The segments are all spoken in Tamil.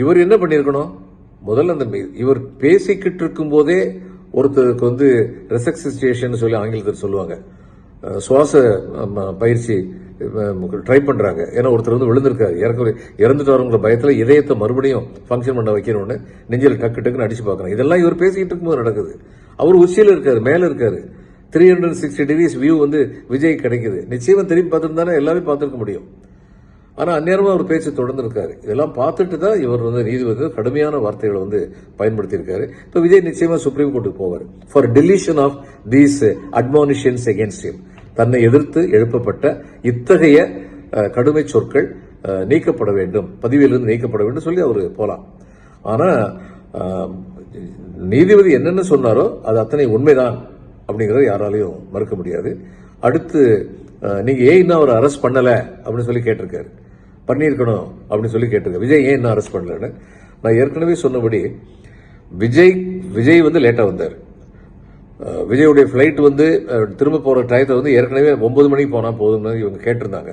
இவர் என்ன பண்ணியிருக்கணும் முதல்ல அந்த இவர் பேசிக்கிட்டு இருக்கும்போதே ஒருத்தருக்கு வந்து ரெசக்சிஸ்டேஷன் சொல்லி ஆங்கிலத்தில் சொல்லுவாங்க. சுவாச பயிற்சி ட்ரை பண்ணுறாங்க ஏன்னா ஒருத்தர் வந்து விழுந்திருக்காரு. இறக்க இறந்துட்டாருங்கிற பயத்தில் இதயத்தை மறுபடியும் ஃபங்க்ஷன் பண்ண வைக்கணும்னு நெஞ்சில் டக்கு டக்குன்னு அடிச்சு பார்க்குறாங்க. இதெல்லாம் இவர் பேசிக்கிட்டு இருக்கும்போது நடக்குது. அவர் உச்சியில் இருக்காரு மேலே இருக்காரு. Three hundred sixty degrees view வந்து விஜய் கிடைக்குது. நிச்சயமாக திரும்பி பார்த்துருந்தானே எல்லாமே பார்த்துருக்க முடியும். ஆனால் அந்நேரமாக அவர் பேச்சு தொடர்ந்துருக்காரு. இதெல்லாம் பார்த்துட்டு தான் இவர் வந்து நீதிபதி கடுமையான வார்த்தைகளை வந்து பயன்படுத்தியிருக்காரு. இப்போ விஜய் நிச்சயமாக சுப்ரீம் கோர்ட்டுக்கு போவார். For deletion of these admonitions against him தன்னை எதிர்த்து எழுப்பப்பட்ட இத்தகைய கடுமை சொற்கள் நீக்கப்பட வேண்டும். பதிவிலிருந்து நீக்கப்பட வேண்டும் சொல்லி அவர் போகலாம் ஆனால் நீதிபதி என்னென்ன சொன்னாரோ அது அத்தனை உண்மைதான் அப்படிங்கிறத யாராலையும் மறுக்க முடியாது. அடுத்து நீங்கள் ஏன் இன்னும் அவர் அரெஸ்ட் பண்ணலை அப்படின்னு சொல்லி கேட்டிருக்காரு. பண்ணியிருக்கணும் அப்படின்னு சொல்லி கேட்டிருக்காரு விஜய் ஏன் இன்னும் அரெஸ்ட் பண்ணலன்னு? நான் ஏற்கனவே சொன்னபடி விஜய் விஜய் வந்து லேட்டாக வந்தார். விஜயுடைய ஃப்ளைட் வந்து திரும்ப போகிற டயத்தை வந்து ஏற்கனவே ஒம்பது மணிக்கு போனால் போதும்னு இவங்க கேட்டிருந்தாங்க.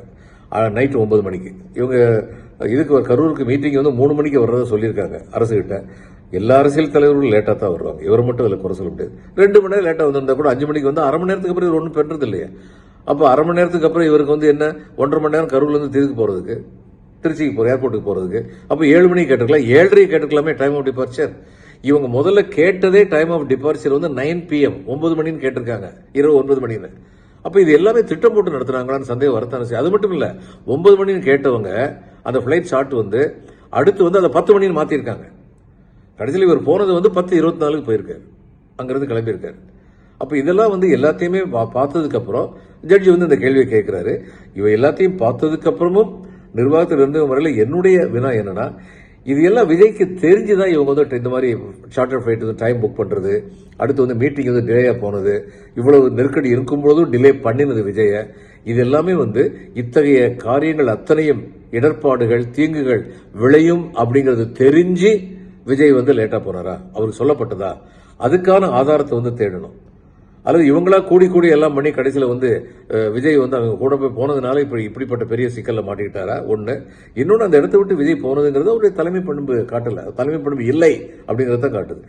நைட்டு ஒம்பது மணிக்கு. இவங்க இதுக்கு கரூருக்கு மீட்டிங் வந்து மூணு மணிக்கு வர்றதா சொல்லியிருக்காங்க அரசுகிட்ட எல்லா அரசியல் தலைவர்களும் லேட்டாக தான் வருவாங்க. இவர் மட்டும் அதில் குறை சொல்ல முடியாது. ரெண்டு மணி நேரம் லேட்டாக வந்திருந்தா கூட அஞ்சு மணிக்கு வந்து அரை மணி நேரத்துக்கு அப்புறம் இவர் ஒன்றும் பெற்றது இல்லையா அப்போ அரை மணி நேரத்துக்கு அப்புறம் இவருக்கு வந்து என்ன? ஒன்றரை மணி நேரம் கரூர்லேருந்து தீர்க்க போகிறதுக்கு திருச்சிக்கு போகிற ஏர்போர்ட்டுக்கு போகிறதுக்கு அப்போ ஏழு மணிக்கு கேட்டுக்கலாம் ஏழரை கேட்டுக்கலாமே டைம் ஆஃப் டிபார்ச்சர் இவங்க முதல்ல கேட்டதே டைம் ஆஃப் டிபார்ச்சர் வந்து நைன் பிஎம் ஒன்பது மணின்னு கேட்டிருக்காங்க. இரவு ஒன்பது மணின்னு. அப்போ இது எல்லாமே திட்டம் போட்டு நடத்துனாங்களான்னு சந்தேகம் வரத்தானே அது மட்டும் இல்லை ஒன்பது மணின்னு கேட்டவங்க அந்த ஃப்ளைட் ஷாட் வந்து அடுத்து வந்து அதை பத்து மணின்னு மாற்றிருக்காங்க கடைசியில் இவர் போனது வந்து பத்து இருபத்தி நாலுக்கு போயிருக்காரு அங்கேருந்து கிளம்பியிருக்காரு. அப்போ இதெல்லாம் வந்து எல்லாத்தையுமே பா- பார்த்ததுக்கப்புறம் ஜட்ஜி வந்து இந்த கேள்வியை கேட்குறாரு. இவ எல்லாத்தையும் பார்த்ததுக்கப்புறமும் நிர்வாகத்தில் இருந்த முறையில் என்னுடைய வினா என்னன்னா இது எல்லாம் விஜய்க்கு தெரிஞ்சு தான் இவங்க வந்து இந்த மாதிரி சார்ட்டர் ஃப்ளைட் வந்து டைம் புக் பண்ணுறது அடுத்து வந்து மீட்டிங் வந்து டிலேயாக போனது இவ்வளவு நெருக்கடி இருக்கும்பொழுதும் டிலே பண்ணினது விஜயை. இது எல்லாமே வந்து இத்தகைய காரியங்கள் அத்தனையும் இடர்பாடுகள் தீங்குகள் விளையும் அப்படிங்கிறது தெரிஞ்சு விஜய் வந்து லேட்டாக போனாரா? அவருக்கு சொல்லப்பட்டதா? அதுக்கான ஆதாரத்தை வந்து தேடணும். அல்லது இவங்களா கூடி கூடி எல்லாம் பண்ணி கடைசியில் வந்து விஜய் வந்து அவங்க கூட போய் போனதுனால இப்படி இப்படிப்பட்ட பெரிய சிக்கலில் மாட்டிக்கிட்டாரா? ஒன்று இன்னொன்று அந்த இடத்த விட்டு விஜய் போனதுங்கிறது அவருடைய தலைமை பண்பு காட்டலை. தலைமை பண்பு இல்லை அப்படிங்கிறத காட்டுது.